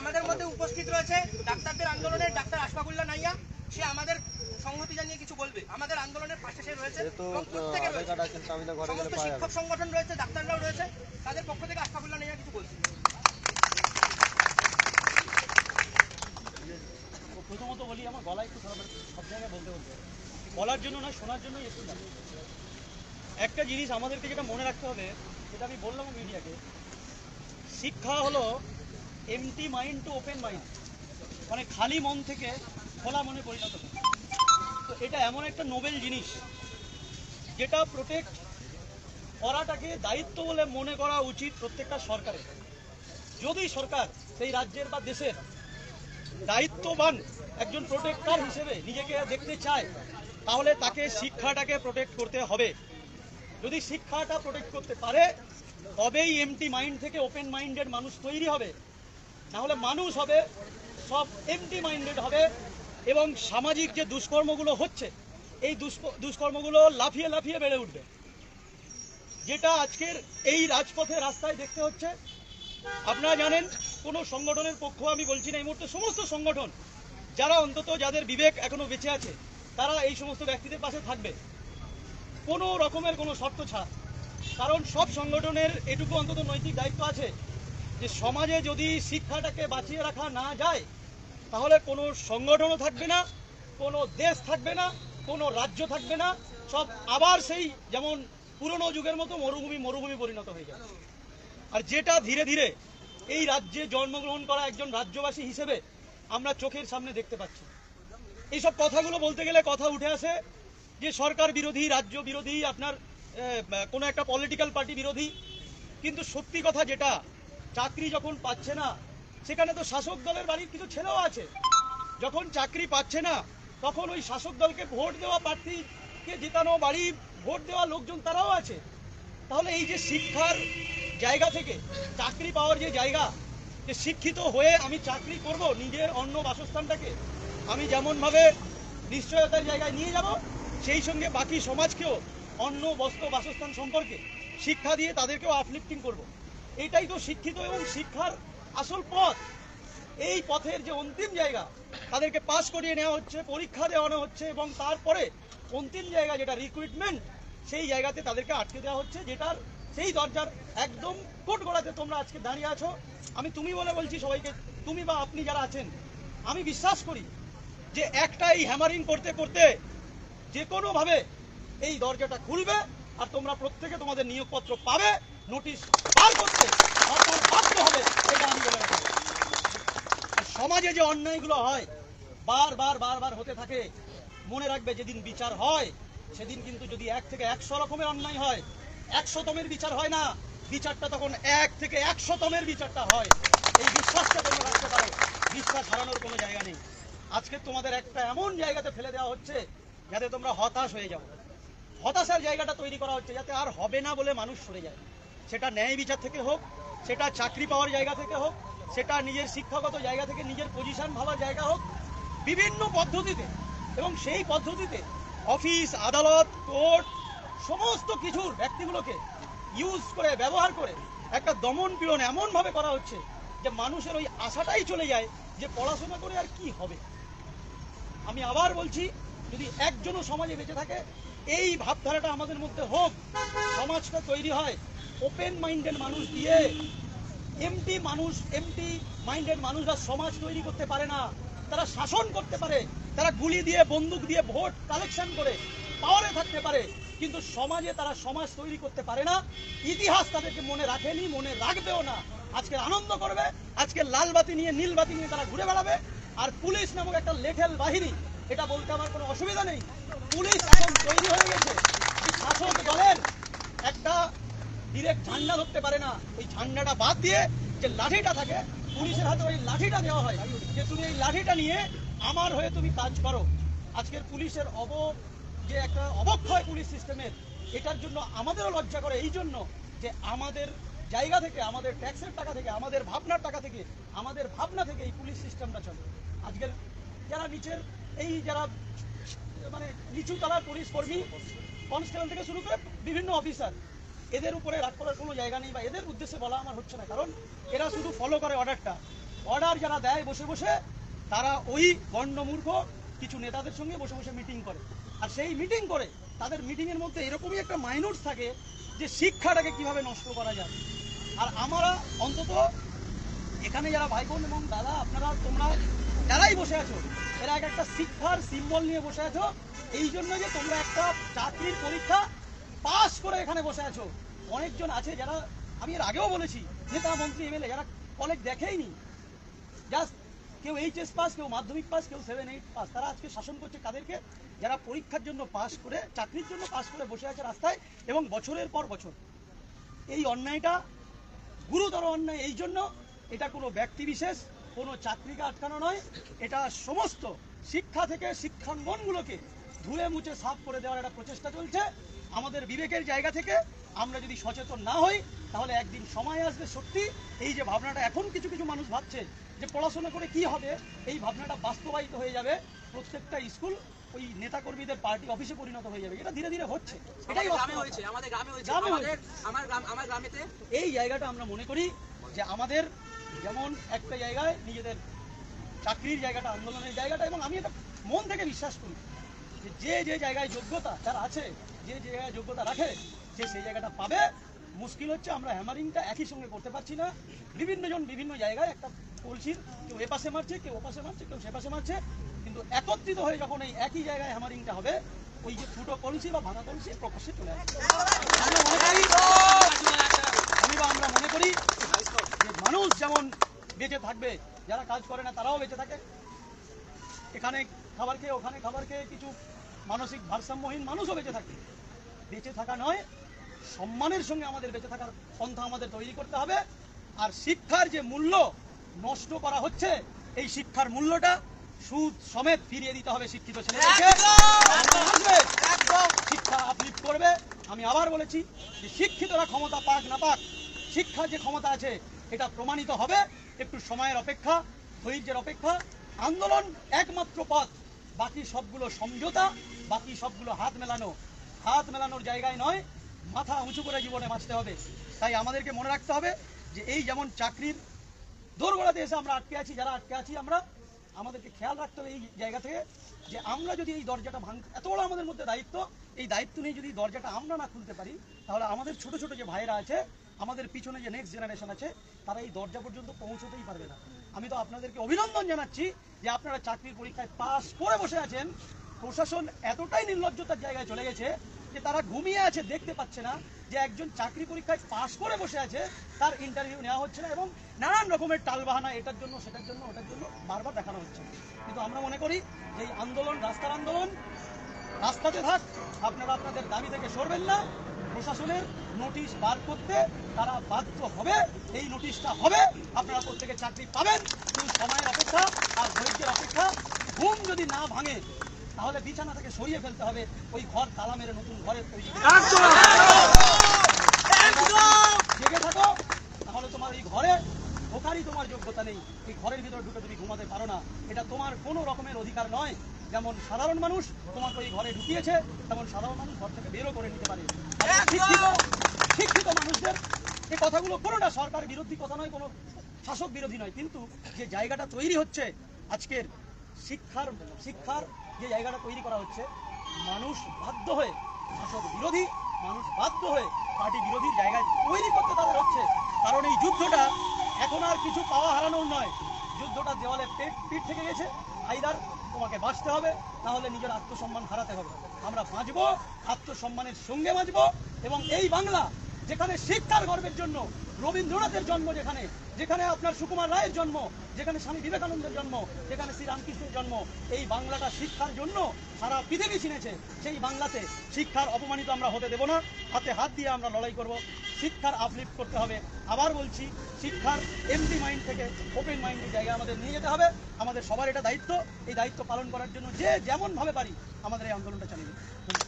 আমাদের মধ্যে উপস্থিত রয়েছে ডাক্তারদের আন্দোলনের ডাক্তার আশফাকুল্লাহ নাইয়া। সে আমাদের সংহতি জানিয়ে কিছু বলবে। আমাদের আন্দোলনের পাশে সে রয়েছে সমস্ত শিক্ষক সংগঠন রয়েছে ডাক্তাররাও রয়েছে। তাদের পক্ষ থেকে আশফাকুল্লাহ নাইয়া কিছু বলছে। প্রথমত বলি আমার গলা একটু খারাপ সব জায়গায় বলতে বলতে। বলার জন্য না শোনার জন্যই একটু লাগে। একটা জিনিস আমাদেরকে যেটা মনে রাখতে হবে সেটা আমি বললাম মিডিয়াকে। শিক্ষা হলো empty mind to open mind মানে খালি মন থেকে খোলা মনে পরিণত। তো এটা এমন একটা নোবেল জিনিস, যেটা প্রোটেক্ট করাটাকে দায়িত্ব বলে মনে করা উচিত প্রত্যেকটা সরকারের। যদি সরকার সেই রাজ্যের বা দেশের দায়িত্ববান একজন প্রোটেক্টর হিসেবে নিজেকে দেখতে চায়, তাহলে তাকে শিক্ষাটাকে প্রোটেক্ট করতে হবে। যদি শিক্ষাটা প্রোটেক্ট করতে পারে, তবেই এমটি মাইন্ড থেকে ওপেন মাইন্ডেড মানুষ তৈরি হবে। নাহলে মানুষ হবে, সব এমটি মাইন্ডেড হবে এবং সামাজিক যে দুষ্কর্মগুলো হচ্ছে, এই দুষ্ক- দুষ্কর্মগুলো লাফিয়ে লাফিয়ে বেড়ে উঠবে। যেটা আজকের এই রাজপথে রাস্তায় দেখতে হচ্ছে। আপনারা জানেন, কোনো সংগঠনের পক্ষ আমি বলছি না, এই মুহূর্তে সমস্ত সংগঠন, যারা অন্তত যাদের বিবেক এখনও বেঁচে আছে, তারা এই সমস্ত ব্যক্তিদের পাশে থাকবে। কোনো রকমের কোনো শর্ত ছাড়া। কারণ সব সংগঠনের এটুকু অন্তত নৈতিক দায়িত্ব আছে যে সমাজে যদি শিক্ষাটাকে বাঁচিয়ে রাখা না যায়, তাহলে কোনো সংগঠনও থাকবে না, কোনো দেশ থাকবে না, কোনো রাজ্য থাকবে না। সব আবার সেই যেমন পুরনো যুগের মতো মরুভূমি মরুভূমি পরিণত হয়ে যাবে। আর যেটা ধীরে ধীরে এই রাজ্যে জন্মগ্রহণ করা একজন রাজ্যবাসী হিসেবে আমরা চোখের সামনে দেখতে পাচ্ছি। এইসব কথাগুলো বলতে গেলে কথা উঠে আসে যে সরকার বিরোধী, রাজ্য বিরোধী, আপনার কোনো একটা পলিটিক্যাল পার্টি বিরোধী। কিন্তু সত্যি কথা যেটা চাকরি যখন পাচ্ছে না, সেখানে তো শাসক দলের বাড়ির কিছু ছেলেও আছে যখন চাকরি পাচ্ছে না, তখন ওই শাসক দলকে ভোট দেওয়া প্রার্থীকে জেতানো, বাড়ি ভোট দেওয়া লোকজন তারাও আছে তাহলে এই যে শিক্ষার জায়গা থেকে, চাকরি পাওয়ার যে জায়গা, যে শিক্ষিত হয়ে আমি চাকরি করব নিজের অন্য বাসস্থানটাকে, আমি যেমনভাবে নিশ্চয়তার জায়গায় নিয়ে যাব, সেই সঙ্গে বাকি সমাজকেও অন্য বস্ত্র, বাসস্থান সম্পর্কে শিক্ষা দিয়ে তাদেরকেও আপলিফটিং করব। এটাই তো শিক্ষিত এবং শিক্ষার আসল পথ। এই পথের যে অন্তিম জায়গা, তাদেরকে পাস করিয়ে নেওয়া হচ্ছে, পরীক্ষা দেওয়ানো হচ্ছে এবং তারপরে অন্তিম জায়গা যেটা রিক্রুটমেন্ট সেই জায়গাতে তাদেরকে আটকে দেওয়া হচ্ছে, যেটার সেই দরজার একদম কোট গোড়াতে তোমরা আজকে দাঁড়িয়ে আছো। আমি তুমি বলে বলছি সবাইকে, তুমি বা আপনি যারা আছেন, আমি বিশ্বাস করি যে একটা এই হ্যামারিং করতে করতে যে কোনোভাবে এই দরজাটা খুলবে আর তোমরা প্রত্যেকে তোমাদের নিয়োগপত্র পাবে। নোটিশ বার করতে আমি সমাজে যে অন্যায়গুলো হয় বারবার বারবার হতে থাকে, মনে রাখবে যেদিন বিচার হয়, সেদিন কিন্তু যদি এক থেকে একশো রকমের অন্যায় হয় একশোতমের বিচার হয় না, বিচারটা তখন এক থেকে একশোতমের বিচারটা হয়। এই বিশ্বাসটা তোমরা রাখতে পারো। বিশ্বাস হারানোর কোনো জায়গা নেই। আজকে তোমাদের একটা এমন জায়গাতে ফেলে দেওয়া হচ্ছে, যাতে তোমরা হতাশ হয়ে যাও। হতাশার জায়গাটা তৈরি করা হচ্ছে, যাতে আর হবে না বলে মানুষ সরে যায়। সেটা ন্যায় বিচার থেকে হোক, সেটা চাকরি পাওয়ার জায়গা থেকে হোক, সেটা নিজের শিক্ষাগত জায়গা থেকে নিজের পজিশন ভাবার জায়গা হোক, বিভিন্ন পদ্ধতিতে এবং সেই পদ্ধতিতে অফিস, আদালত, কোর্ট, সমস্ত কিছুর ব্যক্তিগুলোকে ইউজ করে, ব্যবহার করে একটা দমন পীড়ন এমনভাবে করা হচ্ছে যে মানুষের ওই আশাটাই চলে যায় যে পড়াশোনা করে আর কি হবে। আমি আবার বলছি, যদি একজনও সমাজে বেঁচে থাকে, এই ভাবধারাটা আমাদের মধ্যে হোক, সমাজটা তৈরি হয় ওপেন মাইন্ডেড মানুষ দিয়ে এমটি মানুষ এমটি মাইন্ডেড মানুষরা সমাজ তৈরি করতে পারে না। তারা শাসন করতে পারে, তারা গুলি দিয়ে, বন্দুক দিয়ে ভোট কালেকশন করে পাওয়ারে থাকতে পারে, কিন্তু সমাজে তারা সমাজ তৈরি করতে পারে না। ইতিহাস তাদেরকে মনে রাখেনি, মনে রাখবেও না। আজকে আনন্দ করবে, আজকে লাল বাতি নিয়ে, নীল বাতি নিয়ে তারা ঘুরে বেড়াবে, আর পুলিশ নামক একটা লেঠেল বাহিনী, এটা বলতে আমার কোনো অসুবিধা নেই। পুলিশ এখন তৈরি হয়ে গেছে। শাসক দলের একটা ডিরেক্ট ঝান্ডা ধরতে পারে না। ওই ঝান্ডাটা বাদ দিয়ে যে লাঠিটা থাকে, পুলিশের হাতে ওই লাঠিটা দেওয়া হয়। যে তুমি এই লাঠিটা নিয়ে আমার হয়ে তুমি কাজ করো। আজকের পুলিশের অব যে একটা অবক্ষয় পুলিশ সিস্টেমের, এটার জন্য আমাদেরও লজ্জা করে। এই জন্য যে আমাদের জায়গা থেকে, আমাদের ট্যাক্সের টাকা থেকে, আমাদের ভাবনার টাকা থেকে, আমাদের ভাবনা থেকে এই পুলিশ সিস্টেমটা চলে। আজকের যারা নিচের, এই যারা মানে নিচু তলার পুলিশ কর্মী, কনস্টেবল থেকে শুরু করে বিভিন্ন অফিসার এদের উপরে রাগ করার কোনো জায়গা নেই বা এদের উদ্দেশ্যে বলা আমার হচ্ছে না। কারণ এরা শুধু ফলো করে অর্ডারটা অর্ডার যারা দেয় বসে বসে, তারা ওই গণ্ডমূর্খ কিছু নেতাদের সঙ্গে বসে বসে মিটিং করে। আর সেই মিটিং করে তাদের মিটিংয়ের মধ্যে এরকমই একটা মাইনুট থাকে যে শিক্ষাটাকে কীভাবে নষ্ট করা যায়। আর আমরা অন্তত এখানে যারা ভাই বোন এবং দাদা, আপনারা, তোমরা যারাই বসে আছো, এরা এক একটা শিক্ষার সিম্বল নিয়ে বসে আছো। এই জন্য যে তোমরা একটা চাকরির পরীক্ষা পাস করে এখানে বসে আছো। অনেকজন আছে যারা, আমি এর আগেও বলেছি, নেতা, মন্ত্রী এমএলএ যারা কলেজ দেখেইনি। জাস্ট কেউ এইচএস পাস কেউ মাধ্যমিক পাস কেউ সেভেন এইট পাস তারা আজকে শাসন করছে কাদেরকে? যারা পরীক্ষার জন্য পাস করে, চাকরির জন্য পাস করে বসে আছে রাস্তায় এবং বছরের পর বছর। এই অন্যায়টা, গুরুতর অন্যায়, এই জন্য এটা কোনো ব্যক্তি বিশেষ, কোনো চাকরিকে আটকানো নয়। এটা সমস্ত শিক্ষা থেকে শিক্ষাঙ্গনগুলোকে ধুয়ে মুছে সাফ করে দেওয়ার একটা প্রচেষ্টা চলছে। আমাদের বিবেকের জায়গা থেকে আমরা যদি সচেতন না হই তাহলে একদিন সময় আসবে সত্যি। এই যে ভাবনাটা এখন কিছু কিছু মানুষ ভাবছে যে পড়াশোনা করে কি হবে এই ভাবনাটা বাস্তবায়িত হয়ে যাবে। প্রত্যেকটা স্কুল ওই নেতাকর্মীদের পার্টি অফিসে পরিণত হয়ে যাবে। এটা ধীরে ধীরে হচ্ছে। এটাই হয়েছে আমাদের গ্রামে হয়েছে। আমাদের আমার গ্রাম আমার গ্রামেতে এই জায়গাটা আমরা মনে করি যে আমাদের যেমন একটা জায়গায় নিজেদের চাকরির জায়গাটা আন্দোলনের জায়গাটা এবং আমি এটা মন থেকে বিশ্বাস করি। যে যে যে জায়গায় যোগ্যতা যার আছে, যে যে জায়গায় যোগ্যতা রাখে সে সেই জায়গাটা পাবে। মুশকিল হচ্ছে, আমরা হ্যামারিংটা একই সঙ্গে করতে পারছি না। বিভিন্ন জন বিভিন্ন জায়গায় একটা কলসির কেউ এ পাশে মারছে, কেউ ও পাশে মারছে, কেউ সে পাশে মারছে। কিন্তু একত্রিত হয়ে যখন এই একই জায়গায় হ্যামারিংটা হবে, ওই যে ফুটো কলসি বা ভাঙা কলসি প্রকাশ্যে চলে আসবে। আমি বা আমরা মনে করি যে মানুষ যেমন বেঁচে থাকবে, যারা কাজ করে না তারাও বেঁচে থাকে। এখানে খাবার খেয়ে, ওখানে খাবার খেয়ে কিছু মানসিক ভারসাম্যহীন মানুষও বেঁচে থাকে। বেঁচে থাকা নয় সম্মানের সঙ্গে আমাদের বেঁচে থাকার পন্থা আমাদের তৈরি করতে হবে। আর শিক্ষার যে মূল্য নষ্ট করা হচ্ছে এই শিক্ষার মূল্যটা সুদ সমেত ফিরিয়ে দিতে হবে শিক্ষিত ছেলেদেরকে। শিক্ষা আপলিফ্ট করবে। আমি আবার বলেছি যে শিক্ষিতরা ক্ষমতা পাক না পাক শিক্ষার যে ক্ষমতা আছে এটা প্রমাণিত হবে। একটু সময়ের অপেক্ষা ধৈর্যের অপেক্ষা। আন্দোলন একমাত্র পথ। বাকি সবগুলো সমঝোতা, বাকি সবগুলো হাত মেলানো। হাত মেলানোর জায়গায় নয়, মাথা উঁচু করে জীবনে বাঁচতে হবে। তাই আমাদেরকে মনে রাখতে হবে যে এই যেমন চাকরির দোরগোড়াতে এসে আমরা আটকে আছি, যারা আটকে আছি আমরা, আমাদেরকে খেয়াল রাখতে হবে এই জায়গা থেকে যে আমরা যদি এই দরজাটা ভাঙ এত বড় আমাদের মধ্যে দায়িত্ব, এই দায়িত্ব নিয়ে যদি দরজাটা আমরা না খুলতে পারি, তাহলে আমাদের ছোট ছোট যে ভাইরা আছে, আমাদের পিছনে যে নেক্সট জেনারেশন আছে, তারা এই দরজা পর্যন্ত পৌঁছতেই পারবে না। আমি তো আপনাদেরকে অভিনন্দন জানাচ্ছি যে আপনারা চাকরির পরীক্ষায় পাস করে বসে আছেন। প্রশাসন এতটাই নির্লজ্জতার জায়গায় চলে গেছে যে তারা ঘুমিয়ে আছে, দেখতে পাচ্ছে না যে একজন চাকরি পরীক্ষায় পাশ করে বসে আছে, তার ইন্টারভিউ নেওয়া হচ্ছে না এবং নানান রকমের টালবাহানা, এটার জন্য, সেটার জন্য, ওটার জন্য বারবার দেখানো হচ্ছে। কিন্তু আমরা মনে করি যে আন্দোলন, রাস্তার আন্দোলন, রাস্তাতে থাক, আপনারা আপনাদের দাবি থেকে সরবেন না। প্রশাসনের নোটিশ বার করতে তারা বাধ্য হবে। এই নোটিশটা হবে। আপনারা প্রত্যেকে চাকরি পাবেন। কিন্তু সময়ের অপেক্ষা আর ধৈর্যের অপেক্ষা ঘুম যদি না ভাঙে তাহলে বিছানা থেকে সরিয়ে ফেলতে হবে। ওই ঘর তালা মেরে নতুন ঘরের তৈরি জেগে থাকো। তাহলে তোমার এই ঘরে ঢোকারই তোমার যোগ্যতা নেই। এই ঘরের ভিতর ঢুকে তুমি ঘুমাতে পারো না। এটা তোমার কোনো রকমের অধিকার নয়। যেমন সাধারণ মানুষ তোমাকে ওই ঘরে ঢুকিয়েছে তেমন সাধারণ মানুষ ঘর থেকে বেরও করে নিতে পারে শিক্ষিত মানুষদের এই কথাগুলো কোনোটা সরকার বিরোধী কথা নয় কোনো শাসক বিরোধী নয় কিন্তু যে জায়গাটা তৈরি হচ্ছে আজকের শিক্ষার শিক্ষার যে জায়গাটা তৈরি করা হচ্ছে মানুষ বাধ্য হয়ে শাসক বিরোধী মানুষ বাধ্য হয়ে পার্টি বিরোধী জায়গায় তৈরি করতে তাদের হচ্ছে। কারণ এই যুদ্ধটা এখন আর কিছু পাওয়া হারানোর নয়। যুদ্ধটা দেওয়ালে পেট পিঠ থেকে গেছে। আইদার তোমাকে বাঁচতে হবে, তাহলে নিজের আত্মসম্মান হারাতে হবে। আমরা বাঁচবো, আত্মসম্মানের সঙ্গে বাঁচবো, এবং এই বাংলা যেখানে শিক্ষার গর্বের জন্য, রবীন্দ্রনাথের জন্ম যেখানে যেখানে আপনার সুকুমার রায়ের জন্ম, যেখানে স্বামী বিবেকানন্দের জন্ম যেখানে শ্রীরামকৃষ্ণের জন্ম, এই বাংলাটা শিক্ষার জন্য সারা পৃথিবী চিনেছে। সেই বাংলাতে শিক্ষার অপমানিত আমরা হতে দেব না। হাতে হাত দিয়ে আমরা লড়াই করব। শিক্ষার আপলিফ্ট করতে হবে। আবার বলছি, শিক্ষার এমডি মাইন্ড থেকে ওপেন মাইন্ডের জায়গায় আমাদের নিয়ে যেতে হবে। আমাদের সবার এটা দায়িত্ব। এই দায়িত্ব পালন করার জন্য যে যেমনভাবে পারি আমাদের এই আন্দোলনটা চালিয়ে।